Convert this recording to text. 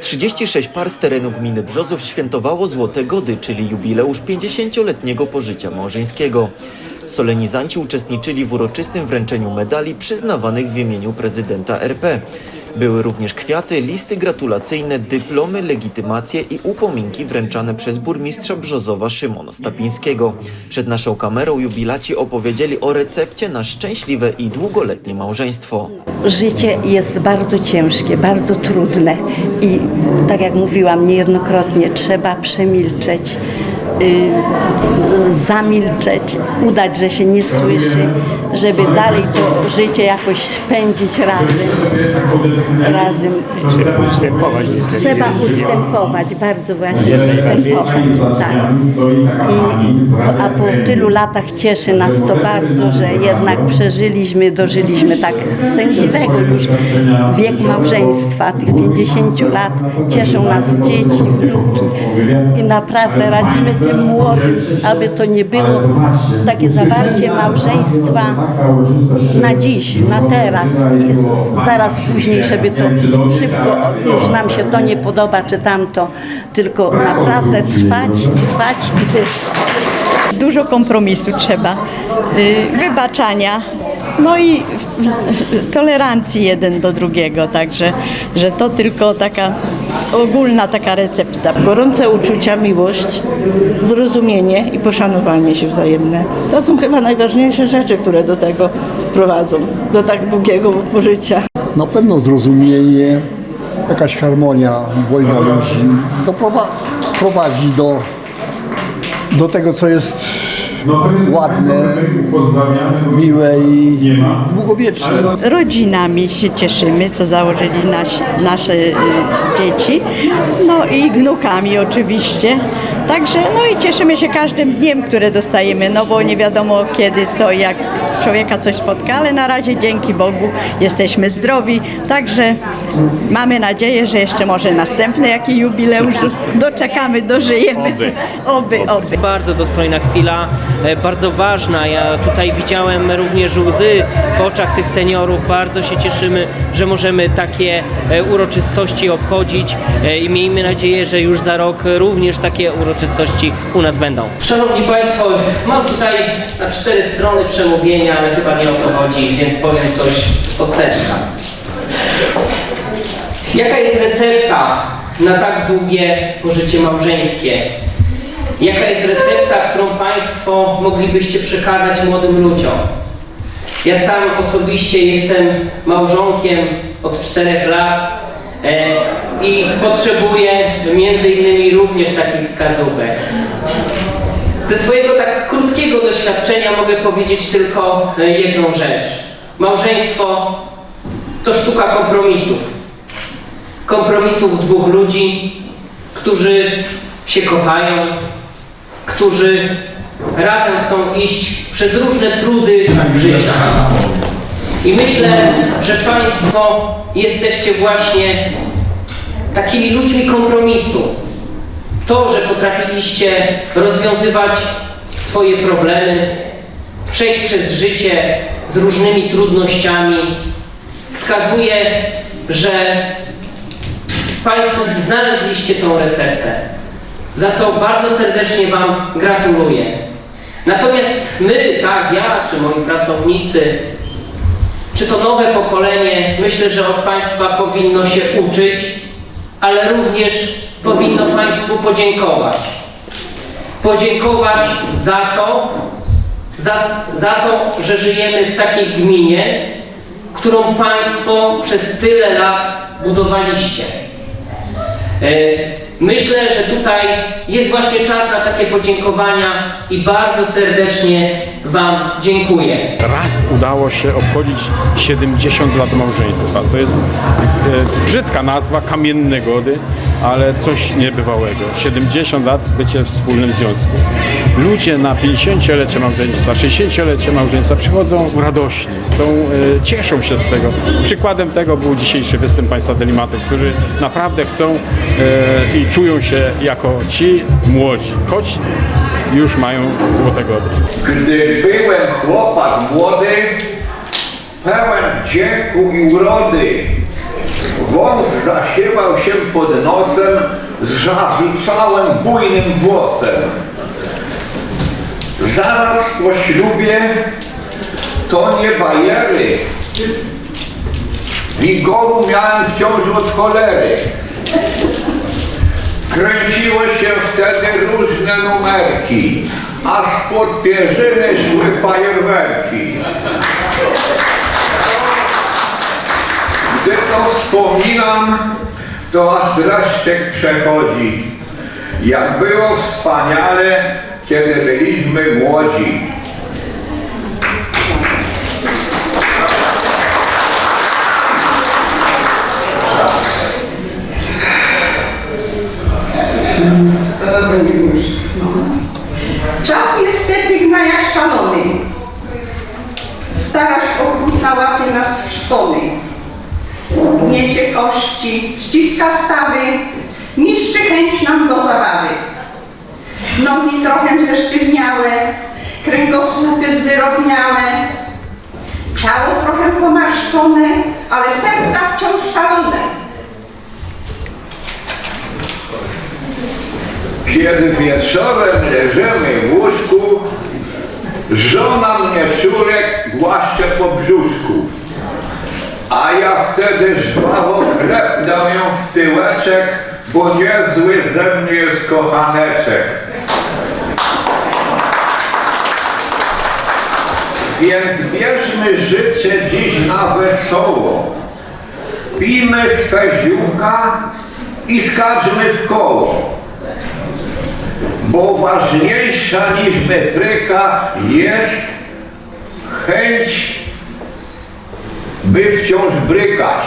36 par z terenu gminy Brzozów świętowało Złote Gody, czyli jubileusz 50-letniego pożycia małżeńskiego. Solenizanci uczestniczyli w uroczystym wręczeniu medali przyznawanych w imieniu prezydenta RP. Były również kwiaty, listy gratulacyjne, dyplomy, legitymacje i upominki wręczane przez burmistrza Brzozowa Szymona Stapińskiego. Przed naszą kamerą jubilaci opowiedzieli o recepcie na szczęśliwe i długoletnie małżeństwo. Życie jest bardzo ciężkie, bardzo trudne i tak jak mówiłam niejednokrotnie, trzeba przemilczeć, y, zamilczeć, udać, że się nie słyszy, żeby dalej to życie jakoś pędzić razem. razem. Trzeba ustępować niestety. Trzeba ustępować, bardzo właśnie ustępować. Tak. I, i, a po tylu latach cieszy nas to bardzo, że jednak przeżyliśmy, dożyliśmy tak sędziwego już wiek małżeństwa, tych 50 lat. Cieszą nas dzieci, wnuki i naprawdę radzimy tym młodym, aby to nie było takie zawarcie małżeństwa na dziś, na teraz i zaraz później, żeby to szybko, już nam się to nie podoba czy tamto, tylko naprawdę trwać, trwać i wytrwać. Dużo kompromisu trzeba, y, wybaczania, no i tolerancji jeden do drugiego, także że to tylko taka ogólna taka recepta. Gorące uczucia, miłość, zrozumienie i poszanowanie się wzajemne. To są chyba najważniejsze rzeczy, które do tego prowadzą, do tak długiego życia. Na pewno zrozumienie, jakaś harmonia dwojga ludzi doprowa- prowadzi do, do tego, co jest ładne, miłe i długowieczne. Rodzinami się cieszymy, co założyli nasi, nasze y, dzieci, no i wnukami oczywiście. Także no i cieszymy się każdym dniem, które dostajemy, no bo nie wiadomo kiedy, co, i jak człowieka coś spotka, ale na razie dzięki Bogu jesteśmy zdrowi, także mamy nadzieję, że jeszcze może następny jaki jubileusz doczekamy, dożyjemy. Oby. Oby, oby. Bardzo dostojna chwila, e, bardzo ważna. Ja tutaj widziałem również łzy w oczach tych seniorów. Bardzo się cieszymy, że możemy takie e, uroczystości obchodzić e, i miejmy nadzieję, że już za rok również takie uroczystości u nas będą. Szanowni Państwo, mam tutaj na cztery strony przemówienia, ale chyba nie o to chodzi, więc powiem coś od serca. Jaka jest recepta na tak długie pożycie małżeńskie? Jaka jest recepta, którą Państwo moglibyście przekazać młodym ludziom? Ja sam osobiście jestem małżonkiem od czterech lat i potrzebuję między innymi również takich wskazówek. Ze swojego tak krótkiego doświadczenia mogę powiedzieć tylko e, jedną rzecz. Małżeństwo to sztuka kompromisów. Kompromisów dwóch ludzi, którzy się kochają, którzy razem chcą iść przez różne trudy życia. I myślę, że Państwo jesteście właśnie takimi ludźmi kompromisu. To, że potrafiliście rozwiązywać swoje problemy, przejść przez życie z różnymi trudnościami, wskazuje, że Państwo znaleźliście tą receptę, za co bardzo serdecznie Wam gratuluję. Natomiast my, tak, ja czy moi pracownicy, czy to nowe pokolenie, myślę, że od Państwa powinno się uczyć, ale również powinno Państwu podziękować. Podziękować za to, za, za to, że żyjemy w takiej gminie, którą Państwo przez tyle lat budowaliście. E, Myślę, że tutaj jest właśnie czas na takie podziękowania i bardzo serdecznie Wam dziękuję. Raz udało się obchodzić 70 lat małżeństwa. To jest e, brzydka nazwa, kamienne gody, ale coś niebywałego. 70 lat bycie w wspólnym związku. Ludzie na 50-lecie małżeństwa, 60-lecie małżeństwa przychodzą radośni, są, e, cieszą się z tego. Przykładem tego był dzisiejszy występ państwa delimatów, którzy naprawdę chcą e, i czują się jako ci młodzi, choć już mają złote gody. Gdy byłem chłopak młody, pełen wdzięku i urody, Wąs zasiewał się pod nosem z żazu całym bujnym włosem. Zaraz po ślubie to nie bajery. Wigoru miałem wciąż od cholery. Kręciły się wtedy różne numerki, a spod pierzyny szły fajerwerki. To wspominam, to aż dreszczyk przechodzi. Jak było wspaniale, kiedy byliśmy młodzi. Czas niestety gna jak szalony. Starość okrutna łapie nas w szpony. Gniecie kości, ściska stawy, niszczy chęć nam do zabawy. Nogi trochę zesztywniałe, kręgosłupy zwyrobniałe, ciało trochę pomarszczone, ale serca wciąż szalone. Kiedy wieczorem leżymy w łóżku, żona mnie czule głaszcze po brzuszku. A ja wtedy żwawo klepnę ją w tyłeczek, bo niezły ze mnie jest kochaneczek. Więc bierzmy życie dziś na wesoło. Pijmy swe ziółka i skaczmy w koło bo ważniejsza niż metryka jest chęć, by wciąż brykać.